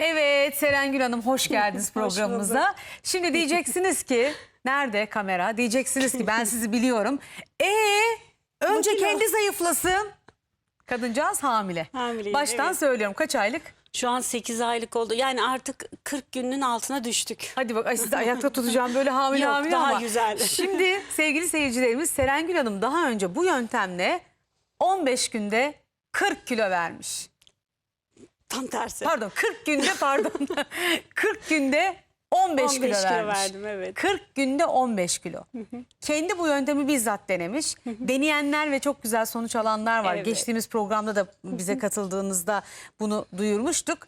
Evet Serengül Hanım hoş geldiniz programımıza. Şimdi diyeceksiniz ki nerede kamera? Diyeceksiniz ki ben sizi biliyorum. Ee önce kilo. kendi zayıflasın. Kadıncağız hamile. Hamileyim, Baştan evet. söylüyorum kaç aylık? Şu an 8 aylık oldu. Yani artık 40 günün altına düştük. Hadi bak ay sizi ayakta tutacağım böyle hamile Yok, hamile daha ama. güzel. Şimdi sevgili seyircilerimiz Serengül Hanım daha önce bu yöntemle 15 günde 40 kilo vermiş. Tam tersi. Pardon 40 günde pardon 40 günde 15, 15 kilo, kilo vermiş. verdim, evet. 40 günde 15 kilo. Kendi bu yöntemi bizzat denemiş. Deneyenler ve çok güzel sonuç alanlar var. Evet. Geçtiğimiz programda da bize katıldığınızda bunu duyurmuştuk.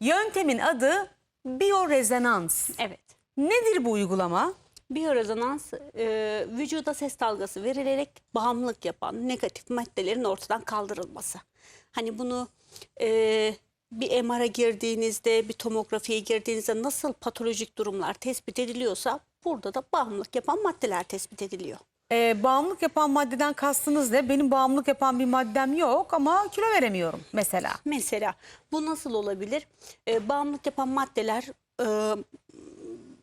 Yöntemin adı biyorezonans. Evet. Nedir bu uygulama? Biyorezonans e, vücuda ses dalgası verilerek bağımlılık yapan negatif maddelerin ortadan kaldırılması. Hani bunu e, bir MR'a girdiğinizde, bir tomografiye girdiğinizde nasıl patolojik durumlar tespit ediliyorsa burada da bağımlılık yapan maddeler tespit ediliyor. Ee, bağımlılık yapan maddeden kastınız ne? Benim bağımlılık yapan bir maddem yok ama kilo veremiyorum mesela. Mesela bu nasıl olabilir? E, bağımlılık yapan maddeler e,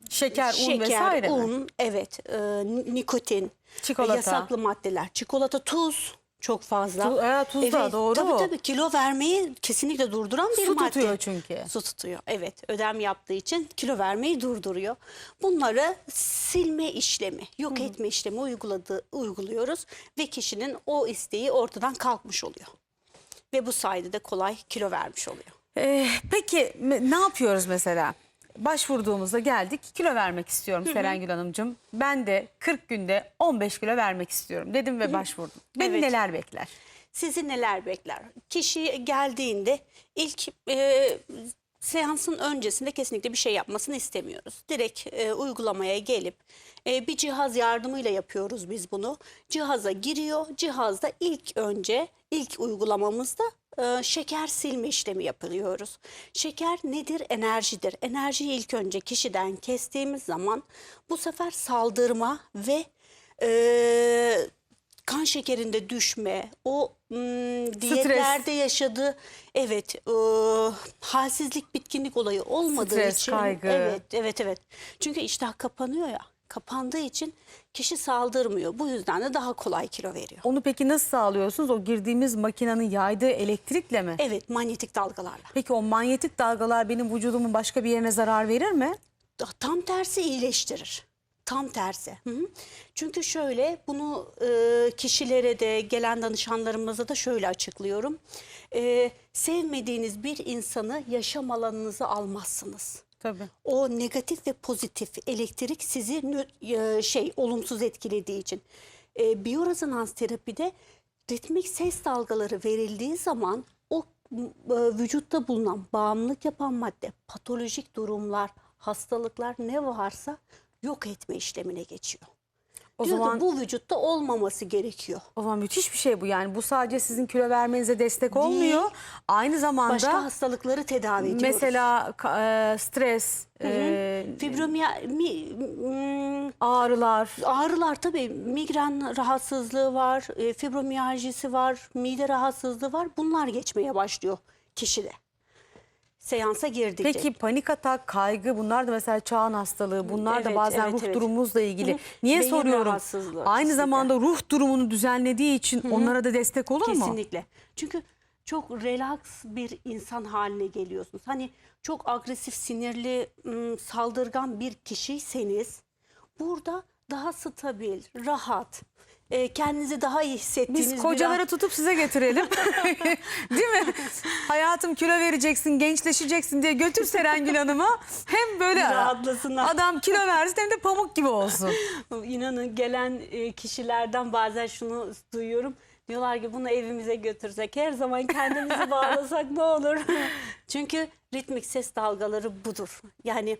Şeker, un Şeker, vesaire mi? un, evet, e, ni- nikotin, Çikolata. yasaklı maddeler, çikolata, tuz çok fazla. Tu- e, tuz da, doğru. Tabii tabii kilo vermeyi kesinlikle durduran bir Su madde. tutuyor çünkü. Su tutuyor, evet. Ödem yaptığı için kilo vermeyi durduruyor. Bunları silme işlemi, yok etme işlemi uyguladı, uyguluyoruz ve kişinin o isteği ortadan kalkmış oluyor. Ve bu sayede de kolay kilo vermiş oluyor. Ee, peki ne yapıyoruz mesela? Başvurduğumuzda geldik kilo vermek istiyorum Serengül Hanımcığım. Ben de 40 günde 15 kilo vermek istiyorum dedim ve başvurdum. Beni Evet. neler bekler? Sizi neler bekler? Kişi geldiğinde ilk e, seansın öncesinde kesinlikle bir şey yapmasını istemiyoruz. Direkt e, uygulamaya gelip e, bir cihaz yardımıyla yapıyoruz biz bunu. Cihaza giriyor. Cihazda ilk önce ilk uygulamamızda e, şeker silme işlemi yapıyoruz. Şeker nedir? Enerjidir. Enerjiyi ilk önce kişiden kestiğimiz zaman bu sefer saldırma ve e, kan şekerinde düşme, o mm, diyetlerde yaşadığı evet e, halsizlik, bitkinlik olayı olmadığı Stres, için kaygı. evet evet evet. Çünkü iştah kapanıyor ya. Kapandığı için kişi saldırmıyor. Bu yüzden de daha kolay kilo veriyor. Onu peki nasıl sağlıyorsunuz? O girdiğimiz makinenin yaydığı elektrikle mi? Evet, manyetik dalgalarla. Peki o manyetik dalgalar benim vücudumun başka bir yerine zarar verir mi? Tam tersi iyileştirir. Tam tersi. Hı hı. Çünkü şöyle bunu e, kişilere de gelen danışanlarımıza da şöyle açıklıyorum. E, sevmediğiniz bir insanı yaşam alanınıza almazsınız. Tabii. O negatif ve pozitif elektrik sizi e, şey olumsuz etkilediği için. E, biyorezonans terapide ritmik ses dalgaları verildiği zaman o e, vücutta bulunan bağımlılık yapan madde, patolojik durumlar, hastalıklar ne varsa yok etme işlemine geçiyor. O Diyor ki zaman bu vücutta olmaması gerekiyor. o zaman müthiş bir şey bu yani. Bu sadece sizin kilo vermenize destek olmuyor. Aynı zamanda Başka hastalıkları tedavi ediyoruz. mesela e, stres, e, Fibromiyalji, ağrılar, Ağrılar tabii migren rahatsızlığı var, e, fibromiyajisi var, mide rahatsızlığı var. Bunlar geçmeye başlıyor kişide. Seansa girdikçe. Peki panik atak, kaygı bunlar da mesela çağın hastalığı. Bunlar da Evet, bazen evet, ruh evet. durumumuzla ilgili. Niye Beyin soruyorum? Aynı kesinlikle. zamanda ruh durumunu düzenlediği için onlara da destek olur mu? Kesinlikle. Çünkü çok relax bir insan haline geliyorsunuz. Hani çok agresif, sinirli, saldırgan bir kişiyseniz burada daha stabil, rahat, e, kendinizi daha iyi hissettiğiniz Biz bir kocaları an- tutup size getirelim. Değil mi? Hayatım kilo vereceksin, gençleşeceksin diye götür Serengül Hanım'a. Hem böyle Rahatlasınlar. adam kilo versin hem de pamuk gibi olsun. İnanın gelen e, kişilerden bazen şunu duyuyorum. Diyorlar ki bunu evimize götürsek her zaman kendimizi bağlasak ne olur? Çünkü ritmik ses dalgaları budur. Yani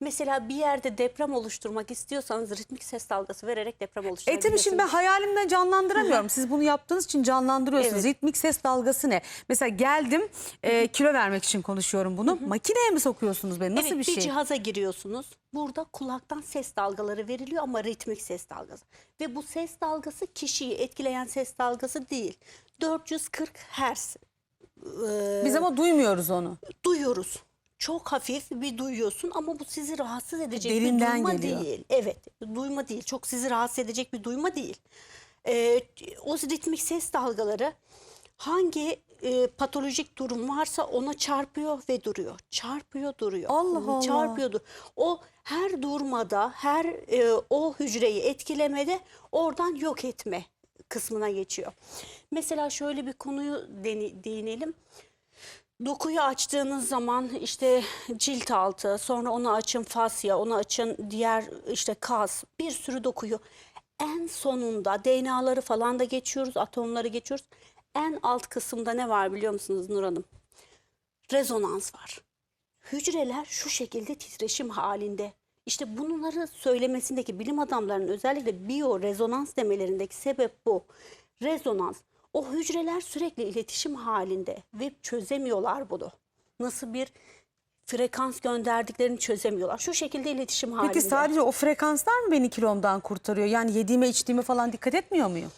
mesela bir yerde deprem oluşturmak istiyorsanız ritmik ses dalgası vererek deprem E oluşturabilirsiniz. tabii şimdi ben hayalimden canlandıramıyorum. Siz bunu yaptığınız için canlandırıyorsunuz. Evet. Ritmik ses dalgası ne? Mesela geldim e, kilo vermek için konuşuyorum bunu. Makineye mi sokuyorsunuz beni? Nasıl evet, bir şey? cihaza giriyorsunuz. Burada kulaktan ses dalgaları veriliyor ama ritmik ses dalgası. Ve bu ses dalgası kişiyi etkileyen ses dalgası değil. 440 Hz e, Biz ama duymuyoruz onu. duyuyoruz. çok hafif bir duyuyorsun ama bu sizi rahatsız edecek Derinden bir duyma geliyor. değil. Evet, duyma değil. Çok sizi rahatsız edecek bir duyma değil. Ee, o ritmik ses dalgaları hangi e, patolojik durum varsa ona çarpıyor ve duruyor. Çarpıyor duruyor. Allah Allah. Çarpıyor dur- O her durmada, her e, o hücreyi etkilemede oradan yok etme kısmına geçiyor. Mesela şöyle bir konuyu değinelim. Dokuyu açtığınız zaman işte cilt altı, sonra onu açın fasya, onu açın diğer işte kas, bir sürü dokuyu. En sonunda DNA'ları falan da geçiyoruz, atomları geçiyoruz. En alt kısımda ne var biliyor musunuz Nur Hanım? Rezonans var. Hücreler şu şekilde titreşim halinde. İşte bunları söylemesindeki bilim adamlarının özellikle biyo rezonans demelerindeki sebep bu. Rezonans. O hücreler sürekli iletişim halinde ve çözemiyorlar bunu. Nasıl bir frekans gönderdiklerini çözemiyorlar. Şu şekilde iletişim halinde. Peki sadece o frekanslar mı beni kilomdan kurtarıyor? Yani yediğime içtiğime falan dikkat etmiyor muyum?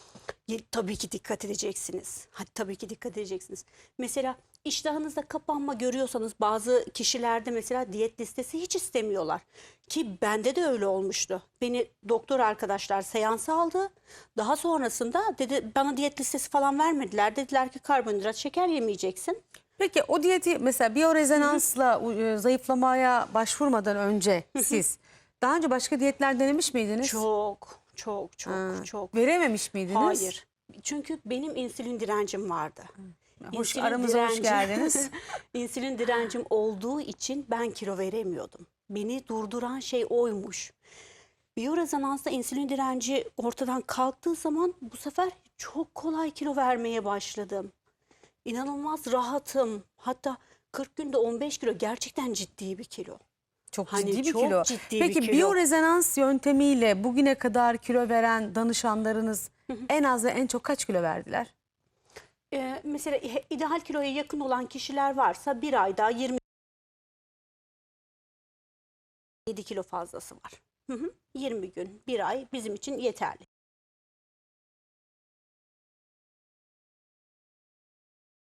Tabii ki dikkat edeceksiniz. Hadi tabii ki dikkat edeceksiniz. Mesela iştahınızda kapanma görüyorsanız bazı kişilerde mesela diyet listesi hiç istemiyorlar. Ki bende de öyle olmuştu. Beni doktor arkadaşlar seansa aldı. Daha sonrasında dedi bana diyet listesi falan vermediler. Dediler ki karbonhidrat, şeker yemeyeceksin. Peki o diyeti mesela biyorezonansla e, zayıflamaya başvurmadan önce siz daha önce başka diyetler denemiş miydiniz? Çok, çok, çok, Ha, çok. Verememiş miydiniz? Hayır. Çünkü benim insülin direncim vardı. Hoş, İnsülin aramıza hoş geldiniz. İnsülin direncim olduğu için ben kilo veremiyordum. Beni durduran şey oymuş. Biyorezonansta insülin direnci ortadan kalktığı zaman bu sefer çok kolay kilo vermeye başladım. İnanılmaz rahatım. Hatta 40 günde 15 kilo gerçekten ciddi bir kilo. Çok Hani ciddi bir çok kilo. ciddi bir Peki kilo. biyorezonans yöntemiyle bugüne kadar kilo veren danışanlarınız en az ve en çok kaç kilo verdiler? Ee, mesela ideal kiloya yakın olan kişiler varsa bir ayda 20 7 kilo fazlası var. Hı hı. 20 gün, bir ay bizim için yeterli.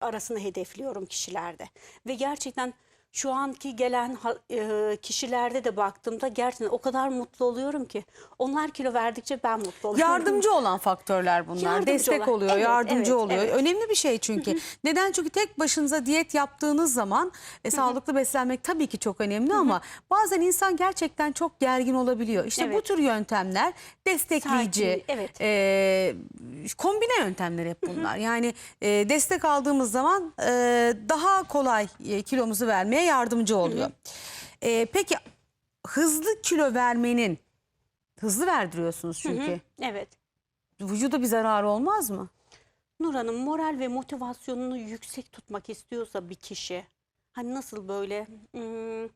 arasını hedefliyorum kişilerde. Ve gerçekten şu anki gelen e, kişilerde de baktığımda gerçekten o kadar mutlu oluyorum ki. Onlar kilo verdikçe ben mutlu oluyorum. Yardımcı olan faktörler bunlar. Yardımcı Destek olan. oluyor, Evet, yardımcı evet, oluyor. evet. Önemli bir şey çünkü. Neden? Çünkü tek başınıza diyet yaptığınız zaman e, sağlıklı beslenmek tabii ki çok önemli ama bazen insan gerçekten çok gergin olabiliyor. İşte bu Evet. tür yöntemler destekleyici, Sakin, evet. e, kombine yöntemler hep bunlar. Yani e, destek aldığımız zaman e, daha kolay e, kilomuzu vermeye yardımcı oluyor. E, peki hızlı kilo vermenin hızlı verdiriyorsunuz çünkü. Evet. Vücuda bir zararı olmaz mı? Nur Hanım moral ve motivasyonunu yüksek tutmak istiyorsa bir kişi hani nasıl böyle hmm,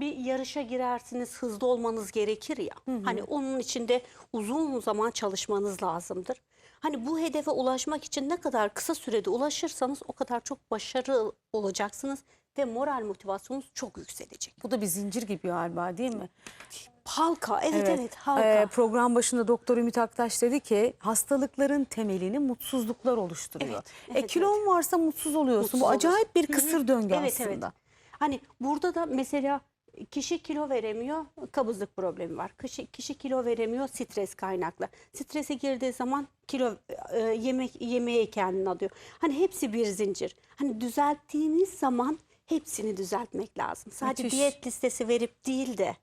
bir yarışa girersiniz hızlı olmanız gerekir ya. Hani onun için de uzun zaman çalışmanız lazımdır. Hani bu hedefe ulaşmak için ne kadar kısa sürede ulaşırsanız o kadar çok başarılı olacaksınız ve moral motivasyonunuz çok yükselecek. Bu da bir zincir gibi galiba değil mi? Halka evet evet, halka. Ee, program başında Doktor Ümit Aktaş dedi ki hastalıkların temelini mutsuzluklar oluşturuyor. Evet, e evet, kilon varsa mutsuz oluyorsun. Mutsuz Bu acayip bir Hı hı. kısır döngü Evet, aslında. evet. Hani burada da mesela kişi kilo veremiyor, kabızlık problemi var. Kişi, kişi kilo veremiyor, stres kaynaklı. Strese girdiği zaman kilo e, yemek yemeğe kendini alıyor. Hani hepsi bir zincir. Hani düzelttiğiniz zaman hepsini düzeltmek lazım. Sadece Müthiş. diyet listesi verip değil de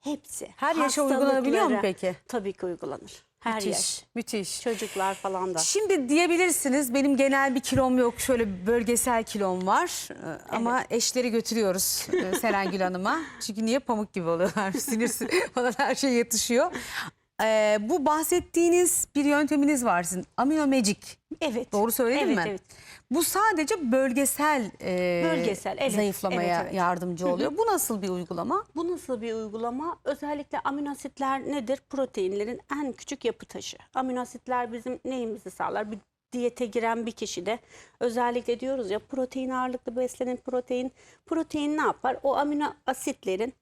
hepsi. Her yaşa uygulanabiliyor mu peki? Tabii ki uygulanır. Her müthiş, yaş. müthiş. Çocuklar falan da. Şimdi diyebilirsiniz benim genel bir kilom yok şöyle bölgesel kilom var Ee, ama eşleri götürüyoruz e, Serengül Hanım'a. Çünkü niye pamuk gibi oluyorlar sinir sinir falan her şey yatışıyor. Ee, bu bahsettiğiniz bir yönteminiz var sizin Amino Magic. Evet. Doğru söyledim evet, mi? Evet. Bu sadece bölgesel, e, Bölgesel, evet, zayıflamaya evet, evet. yardımcı oluyor. Bu nasıl bir uygulama? Bu nasıl bir uygulama? Özellikle aminoasitler nedir? Proteinlerin en küçük yapı taşı. Aminoasitler bizim neyimizi sağlar? Bir diyete giren bir kişide özellikle diyoruz ya protein ağırlıklı beslenin protein. Protein ne yapar? O amino asitlerin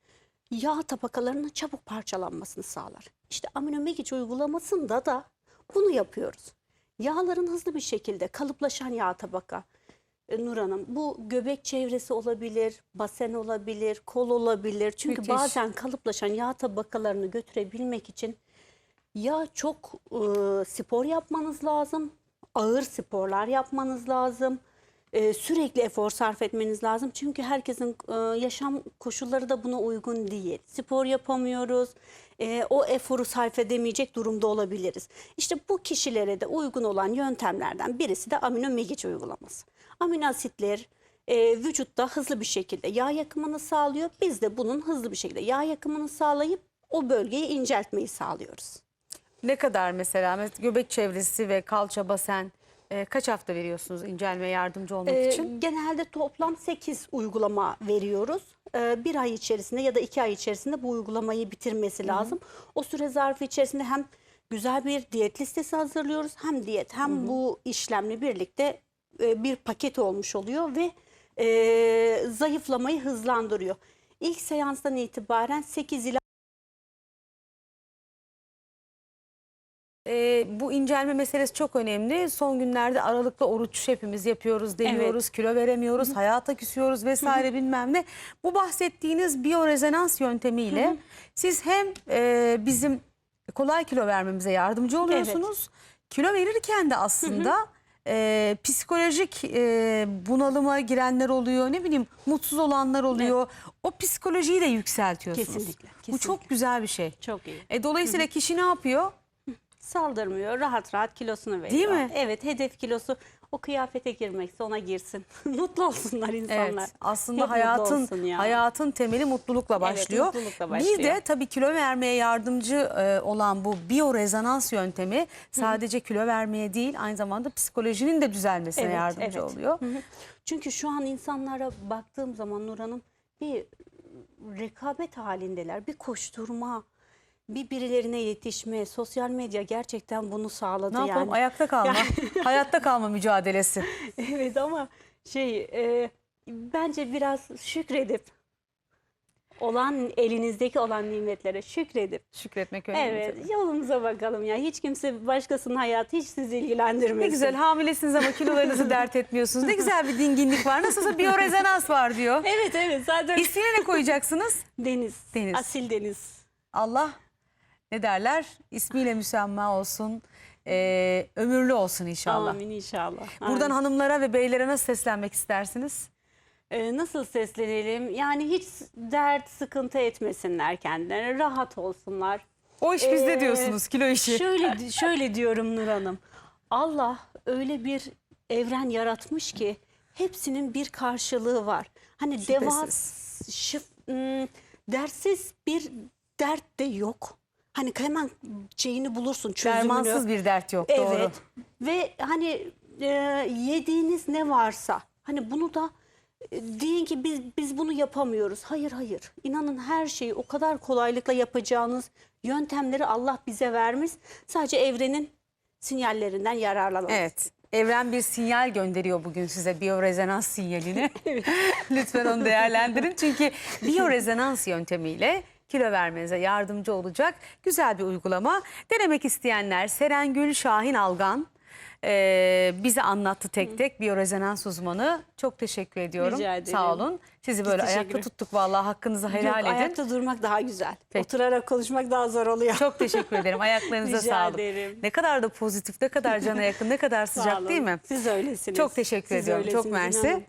yağ tabakalarının çabuk parçalanmasını sağlar. İşte amino magic uygulamasında da bunu yapıyoruz. Yağların hızlı bir şekilde kalıplaşan yağ tabaka e, Nur Hanım. Bu göbek çevresi olabilir, basen olabilir, kol olabilir. Çünkü Müthiş. bazen kalıplaşan yağ tabakalarını götürebilmek için ya çok e, spor yapmanız lazım, ağır sporlar yapmanız lazım. E, sürekli efor sarf etmeniz lazım. Çünkü herkesin e, yaşam koşulları da buna uygun değil. Spor yapamıyoruz. e, o eforu sarf edemeyecek durumda olabiliriz. İşte bu kişilere de uygun olan yöntemlerden birisi de amino megiç uygulaması. Amino asitler e, vücutta hızlı bir şekilde yağ yakımını sağlıyor. Biz de bunun hızlı bir şekilde yağ yakımını sağlayıp o bölgeyi inceltmeyi sağlıyoruz. Ne kadar mesela Mes- göbek çevresi ve kalça basen e, kaç hafta veriyorsunuz incelmeye yardımcı olmak Ee, için? genelde toplam 8 uygulama veriyoruz. Ee, bir ay içerisinde ya da iki ay içerisinde bu uygulamayı bitirmesi lazım. O süre zarfı içerisinde hem güzel bir diyet listesi hazırlıyoruz hem diyet hem bu işlemle birlikte e, bir paket olmuş oluyor ve e, zayıflamayı hızlandırıyor. İlk seanstan itibaren 8 ila E, bu incelme meselesi çok önemli. Son günlerde aralıklı oruç hepimiz yapıyoruz, deniyoruz, kilo veremiyoruz, hayata küsüyoruz vesaire bilmem ne. Bu bahsettiğiniz biyorezonans yöntemiyle siz hem e, bizim kolay kilo vermemize yardımcı oluyorsunuz. Kilo verirken de aslında e, psikolojik e, bunalıma girenler oluyor. Ne bileyim mutsuz olanlar oluyor. O psikolojiyi de yükseltiyorsunuz. Kesinlikle, Bu kesinlikle. çok güzel bir şey. çok iyi. E, dolayısıyla kişi ne yapıyor? Saldırmıyor, rahat rahat kilosunu veriyor. Değil mi? Evet, hedef kilosu o kıyafete girmekse ona girsin. mutlu olsunlar insanlar. Evet. Aslında Hep hayatın olsun ya. hayatın temeli mutlulukla başlıyor. mutlulukla Bir başlıyor. de tabii kilo vermeye yardımcı e, olan bu biyorezonans yöntemi sadece kilo vermeye değil aynı zamanda psikolojinin de düzelmesine Evet, yardımcı evet. oluyor. Çünkü şu an insanlara baktığım zaman Nur Hanım bir rekabet halindeler. Bir koşturma, bir birilerine yetişme. Sosyal medya gerçekten bunu sağladı Ne yapalım yani. ayakta kalma, hayatta kalma mücadelesi. Evet ama şey e, bence biraz şükredip olan elinizdeki olan nimetlere şükredip Şükretmek önemli. Evet, tabii. yolumuza bakalım ya. Hiç kimse başkasının hayatı hiç sizi ilgilendirmesin. Ne güzel hamilesiniz ama kilolarınızı dert etmiyorsunuz. Ne güzel bir dinginlik var. Nasılsa biyorezonans var diyor. Evet evet zaten İsmine ne koyacaksınız? deniz, Deniz. asil deniz. Allah ne derler? İsmiyle müsemma olsun. Ee, ömürlü olsun inşallah. Amin inşallah. Buradan Amin. hanımlara ve beylere nasıl seslenmek istersiniz? Ee, nasıl seslenelim? Yani hiç dert, sıkıntı etmesinler kendilerine. Rahat olsunlar. O iş bizde Ee, diyorsunuz kilo işi. Şöyle şöyle diyorum Nur Hanım. Allah öyle bir evren yaratmış ki hepsinin bir karşılığı var. Hani devas, şıf, ım, dersiz bir dert de yok. Hani hemen şeyini bulursun çözümünü. Dermansız bir dert yok Evet. doğru. Ve hani e, yediğiniz ne varsa hani bunu da e, deyin ki biz biz bunu yapamıyoruz. Hayır hayır. İnanın her şeyi o kadar kolaylıkla yapacağınız yöntemleri Allah bize vermiş. Sadece evrenin sinyallerinden yararlanalım. Evet. Evren bir sinyal gönderiyor bugün size biyorezonans sinyalini. Lütfen onu değerlendirin. Çünkü biyorezonans yöntemiyle kilo vermenize yardımcı olacak güzel bir uygulama. Denemek isteyenler Serengül Şahin Algan e, bize anlattı tek tek biyorezonans uzmanı. Çok teşekkür ediyorum. Rica ederim. Sağ olun. Sizi böyle ayakta tuttuk vallahi hakkınızı helal Yok, edin. Ayakta durmak daha güzel. Peki. Oturarak konuşmak daha zor oluyor. Çok teşekkür ederim. Ayaklarınıza Rica sağlık. ederim. Ne kadar da pozitif, ne kadar cana yakın, ne kadar sıcak değil mi? Siz öylesiniz. Çok teşekkür Siz ediyorum. Çok mersi. inanın.